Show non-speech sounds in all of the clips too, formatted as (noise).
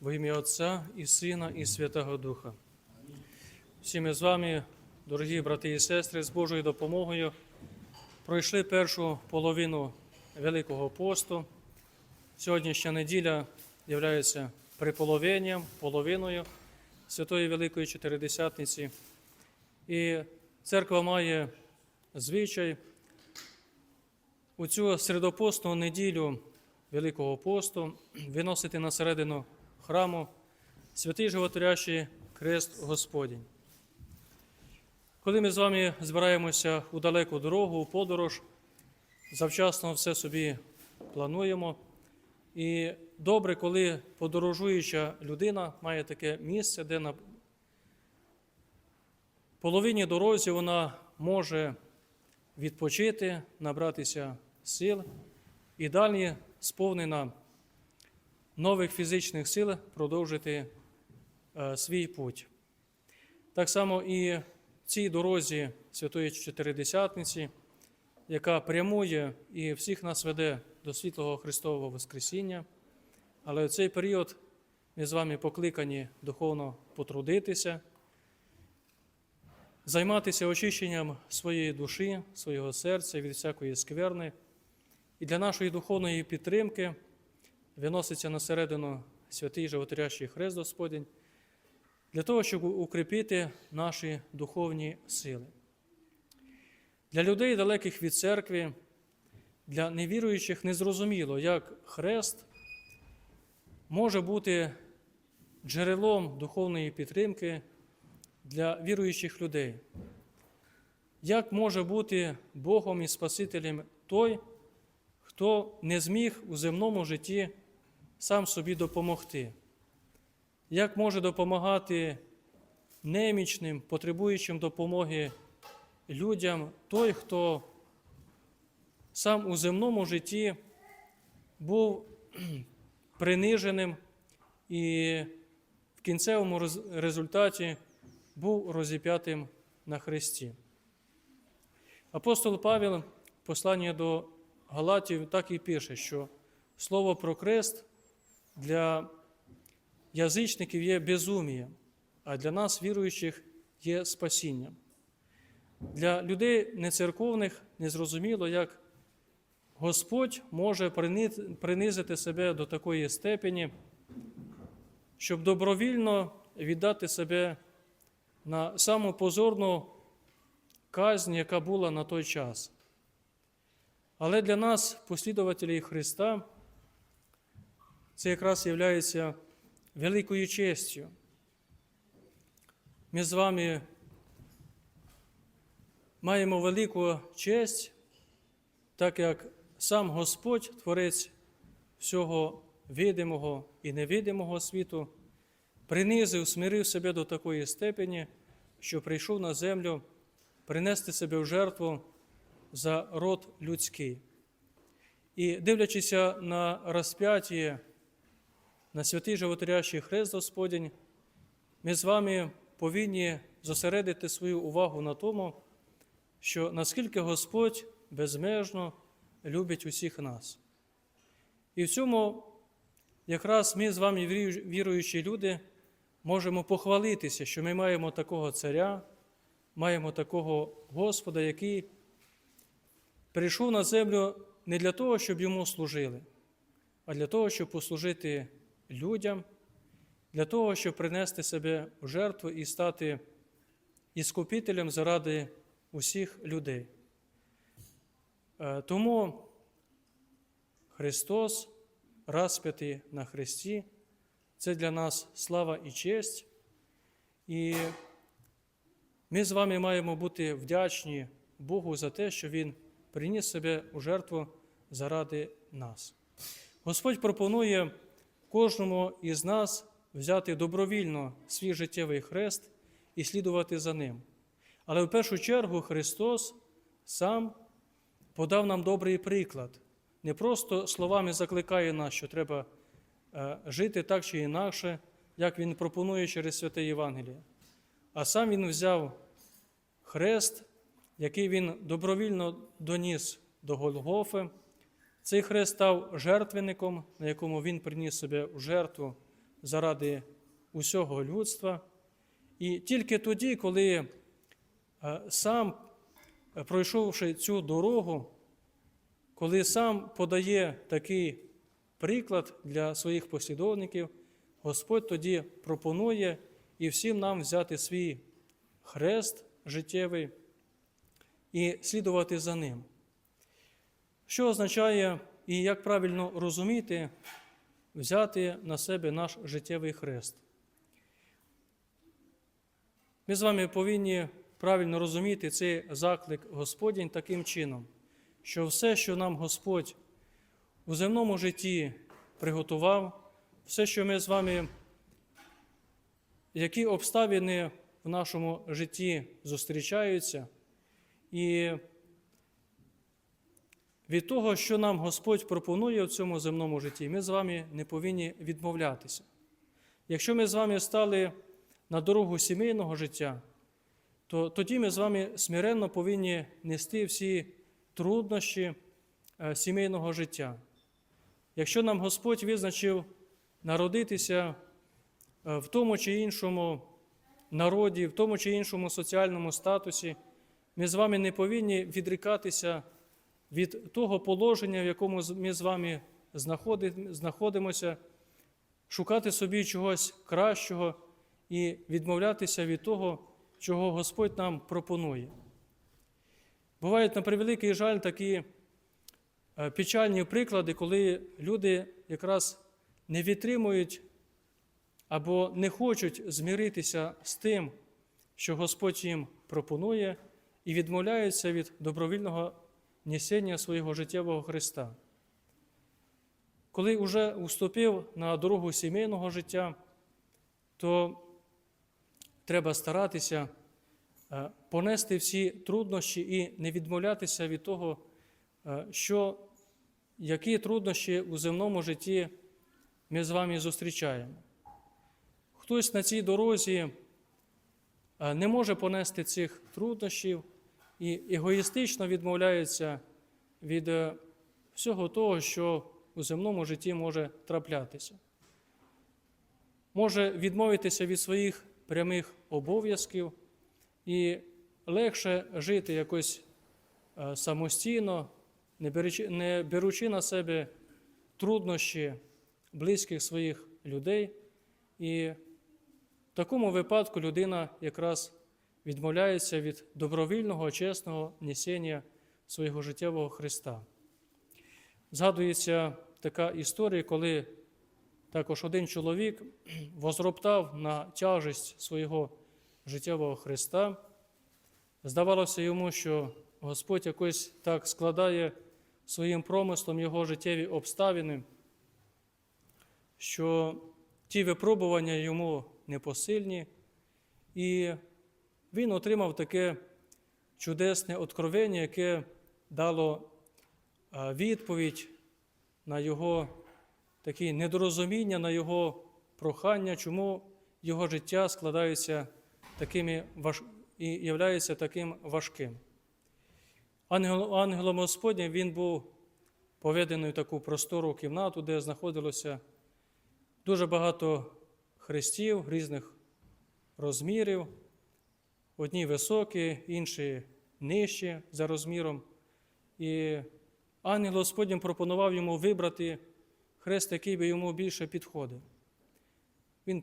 Во ім'я Отця і Сина, і Святого Духа. Всі ми з вами, дорогі брати і сестри, з Божою допомогою пройшли першу половину Великого посту. Сьогоднішня неділя є приполовенням, половиною Святої Великої Чотиридесятниці. І церква має звичай у цю середопостну неділю Великого посту виносити на середину храму святий животворящий Хрест Господень. Коли ми з вами збираємося у далеку дорогу, у подорож, завчасно все собі плануємо. І добре, коли подорожуюча людина має таке місце, де на половині дорозі вона може відпочити, набратися сил і далі сповнена нових фізичних сил продовжити е, свій путь. Так само і цій дорозі Святої Чотиридесятниці, яка прямує і всіх нас веде до світлого Христового Воскресіння. Але в цей період ми з вами покликані духовно потрудитися, займатися очищенням своєї душі, свого серця від всякої скверни. І для нашої духовної підтримки виноситься на середину святий животворящий Хрест Господень, для того, щоб укріпити наші духовні сили. Для людей, далеких від церкви, для невіруючих незрозуміло, як хрест може бути джерелом духовної підтримки для віруючих людей. Як може бути Богом і Спасителем той, хто не зміг у земному житті сам собі допомогти? Як може допомагати немічним, потребуючим допомоги людям той, хто сам у земному житті був (clears throat) приниженим і в кінцевому результаті був розіп'ятим на хресті. Апостол Павел посланні до Галатів так і пише, що слово про крест для язичників є безумієм, а для нас, віруючих, є спасінням. Для людей нецерковних незрозуміло, як Господь може принизити себе до такої степені, щоб добровільно віддати себе на саму позорну казнь, яка була на той час. Але для нас, послідователів Христа, це якраз є великою честю. Ми з вами маємо велику честь, так як сам Господь, Творець всього видимого і невидимого світу, принизив, смирив себе до такої степені, що прийшов на землю принести себе в жертву за род людський. І дивлячися на розп'яття, на святий животворящий Хрест Господень, ми з вами повинні зосередити свою увагу на тому, що наскільки Господь безмежно любить усіх нас. І в цьому якраз ми з вами, віруючі люди, можемо похвалитися, що ми маємо такого царя, маємо такого Господа, який прийшов на землю не для того, щоб йому служили, а для того, щоб послужити людям, для того, щоб принести себе в жертву і стати іскупителем заради усіх людей. Е, Тому Христос, розп'ятий на Христі, це для нас слава і честь. І ми з вами маємо бути вдячні Богу за те, що Він приніс себе у жертву заради нас. Господь пропонує кожному із нас взяти добровільно свій життєвий хрест і слідувати за ним. Але в першу чергу Христос сам подав нам добрий приклад. Не просто словами закликає нас, що треба е, жити так чи інакше, як Він пропонує через святе Євангеліє. А сам Він взяв хрест, який Він добровільно доніс до Голгофи. Цей хрест став жертвенником, на якому Він приніс себе у жертву заради усього людства. І тільки тоді, коли е, сам, е, пройшовши цю дорогу, коли сам подає такий приклад для своїх послідовників, Господь тоді пропонує і всім нам взяти свій хрест життєвий і слідувати за ним. Що означає і як правильно розуміти, взяти на себе наш життєвий хрест? Ми з вами повинні правильно розуміти цей заклик Господень таким чином, що все, що нам Господь у земному житті приготував, все, що ми з вами, які обставини в нашому житті зустрічаються, і від того, що нам Господь пропонує в цьому земному житті, ми з вами не повинні відмовлятися. Якщо ми з вами стали на дорогу сімейного життя, то тоді ми з вами смиренно повинні нести всі труднощі е, сімейного життя. Якщо нам Господь визначив народитися е, в тому чи іншому народі, в тому чи іншому соціальному статусі, ми з вами не повинні відрікатися від того положення, в якому ми з вами знаходимося, шукати собі чогось кращого і відмовлятися від того, чого Господь нам пропонує. Бувають на превеликий жаль такі е, печальні приклади, коли люди якраз не відтримують або не хочуть зміритися з тим, що Господь їм пропонує, і відмовляються від добровільного несення свого життєвого Христа. Коли вже уступив на дорогу сімейного життя, то треба старатися е, понести всі труднощі і не відмовлятися від того, е, що які труднощі у земному житті ми з вами зустрічаємо. Хтось на цій дорозі е, не може понести цих труднощів і егоїстично відмовляється від всього того, що у земному житті може траплятися. Може відмовитися від своїх прямих обов'язків і легше жити якось е, самостійно, не беручи на себе труднощі близьких своїх людей. І в такому випадку людина якраз відмовляється від добровільного, чесного несення свого життєвого Христа. Згадується така історія, коли також один чоловік (clears throat) возроптав на тяжесть свого життєвого Христа. Здавалося йому, що Господь якось так складає своїм промислом його життєві обставини, що ті випробування йому непосильні, і він отримав таке чудесне откровення, яке дало відповідь на його такі недорозуміння, на його прохання, чому його життя складається такими важ... і являється таким важким. Ангел, ангелом Господнім він був поведений в таку простору кімнату, де знаходилося дуже багато хрестів різних розмірів, одні високі, інші нижчі за розміром. І ангел Господнім пропонував йому вибрати хрест, який би йому більше підходив. Він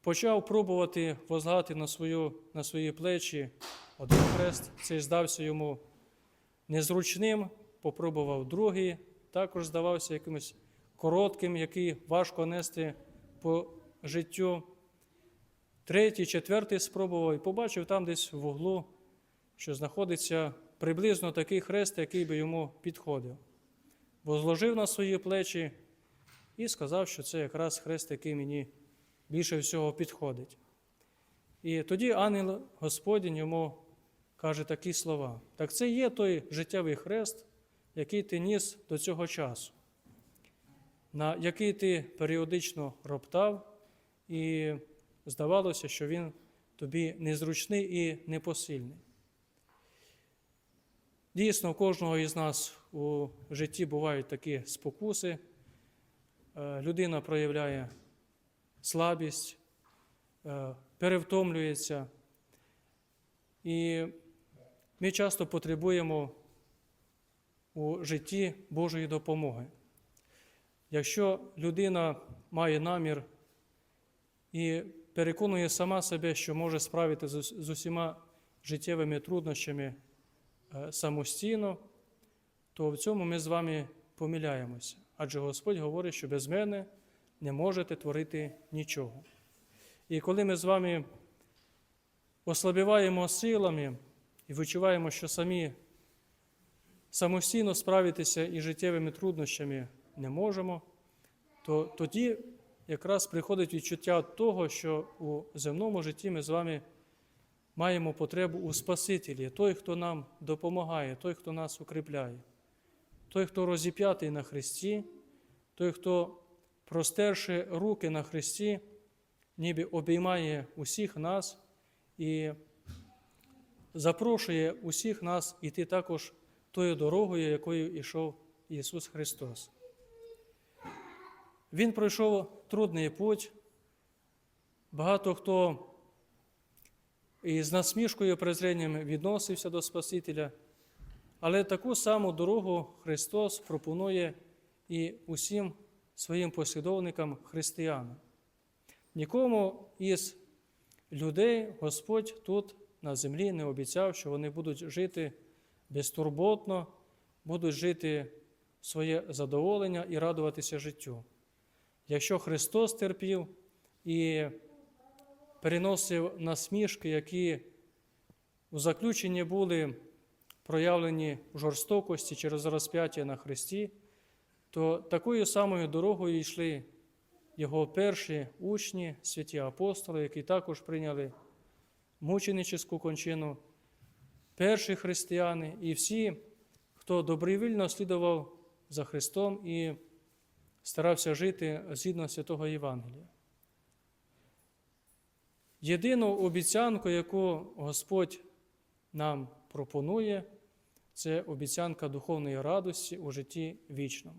почав пробувати возгати на, свою, на свої плечі один хрест, цей здався йому незручним, попробував другий, також здавався якимось коротким, який важко нести по життю. Третій, четвертий спробував і побачив там десь в углу, що знаходиться приблизно такий хрест, який би йому підходив. Возложив на свої плечі і сказав, що це якраз хрест, який мені більше всього підходить. І тоді ангел Господень йому каже такі слова: так це є той життєвий хрест, який ти ніс до цього часу, на який ти періодично роптав, і здавалося, що він тобі незручний і непосильний. Дійсно, у кожного із нас у житті бувають такі спокуси. Е, людина проявляє слабість, е, перевтомлюється. І ми часто потребуємо у житті Божої допомоги. Якщо людина має намір і переконує сама себе, що може справити з усіма життєвими труднощами е, самостійно, то в цьому ми з вами помиляємося. Адже Господь говорить, що без мене не можете творити нічого. І коли ми з вами ослабіваємо силами і відчуваємо, що самі самостійно справитися із життєвими труднощами не можемо, то тоді якраз приходить відчуття того, що у земному житті ми з вами маємо потребу у Спасителі, той, хто нам допомагає, той, хто нас укріпляє, той, хто розіп'ятий на Христі, той, хто, простерши руки на Христі, ніби обіймає усіх нас і запрошує усіх нас іти також тою дорогою, якою йшов Ісус Христос. Він пройшов трудний путь. Багато хто із насмішкою і презренням відносився до Спасителя, але таку саму дорогу Христос пропонує і усім своїм послідовникам християнам. Нікому із людей Господь тут на землі не обіцяв, що вони будуть жити безтурботно, будуть жити своє задоволення і радуватися життю. Якщо Христос терпів і переносив насмішки, які у заключенні були проявлені в жорстокості через розп'яття на Христі, то такою самою дорогою йшли його перші учні, святі апостоли, які також прийняли мученическу кончину, перші християни і всі, хто добровільно слідував за Христом і старався жити згідно святого Євангелія. Єдину обіцянку, яку Господь нам пропонує, це обіцянка духовної радості у житті вічному.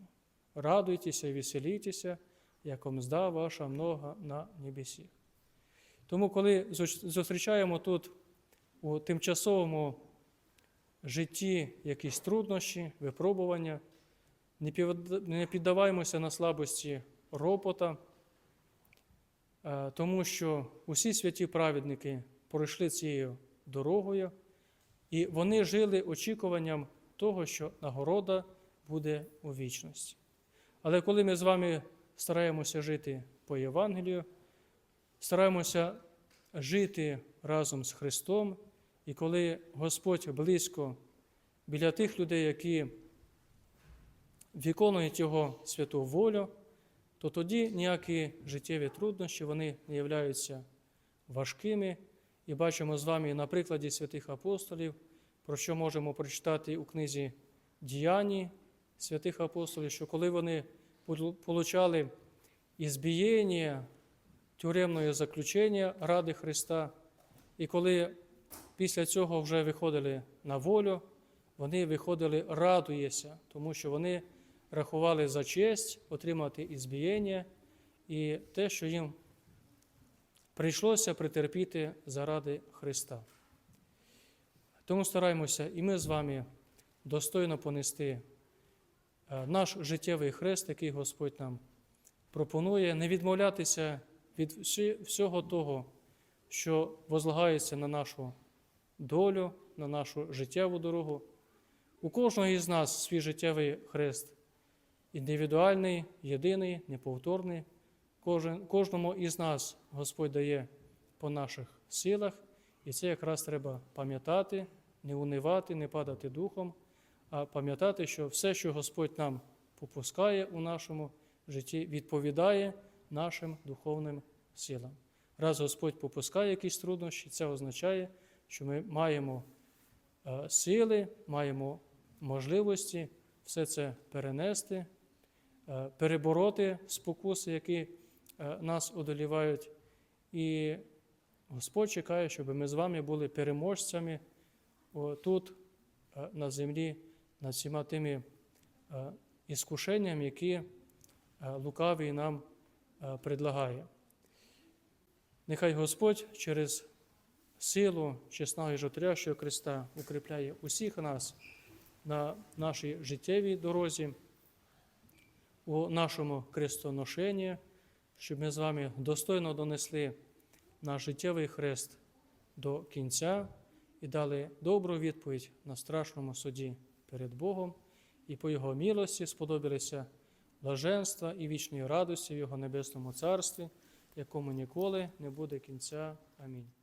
Радуйтеся і веселітеся, як мзда ваша много на небесі. Тому, коли зустрічаємо тут у тимчасовому житті якісь труднощі, випробування, не піддаваємося на слабості ропота, е, тому що усі святі праведники пройшли цією дорогою, і вони жили очікуванням того, що нагорода буде у вічності. Але коли ми з вами стараємося жити по Євангелію, стараємося жити разом з Христом, і коли Господь близько біля тих людей, які виконують Його святу волю, то тоді ніякі життєві труднощі вони не являються важкими. І бачимо з вами на прикладі святих апостолів, про що можемо прочитати у книзі Діяні святих апостолів, що коли вони получали ізбієння, тюремне заключення ради Христа, і коли після цього вже виходили на волю, вони виходили радуєся, тому що вони рахували за честь отримати ізбієння і те, що їм прийшлося претерпіти заради Христа. Тому стараємося і ми з вами достойно понести е, наш життєвий хрест, який Господь нам пропонує, не відмовлятися від всього того, що возлагається на нашу долю, на нашу життєву дорогу. У кожного із нас свій життєвий хрест індивідуальний, єдиний, неповторний. Кожен, Кожному із нас Господь дає по наших силах, і це якраз треба пам'ятати, не унивати, не падати духом, а пам'ятати, що все, що Господь нам попускає у нашому житті, відповідає нашим духовним силам. Раз Господь попускає якісь труднощі, це означає, що ми маємо е, сили, маємо можливості все це перенести, перебороти спокуси, які е, нас одолівають. І Господь чекає, щоб ми з вами були переможцями тут, на землі, над всіма тими іскушеннями, які лукавий нам предлагає. Нехай Господь через силу чесного і жотрящого Христа укріпляє усіх нас на нашій життєвій дорозі, у нашому крестоношенні, щоб ми з вами достойно донесли наш життєвий хрест до кінця і дали добру відповідь на страшному суді перед Богом, і по Його милості сподобалися блаженства і вічної радості в Його небесному царстві, якому ніколи не буде кінця. Амінь.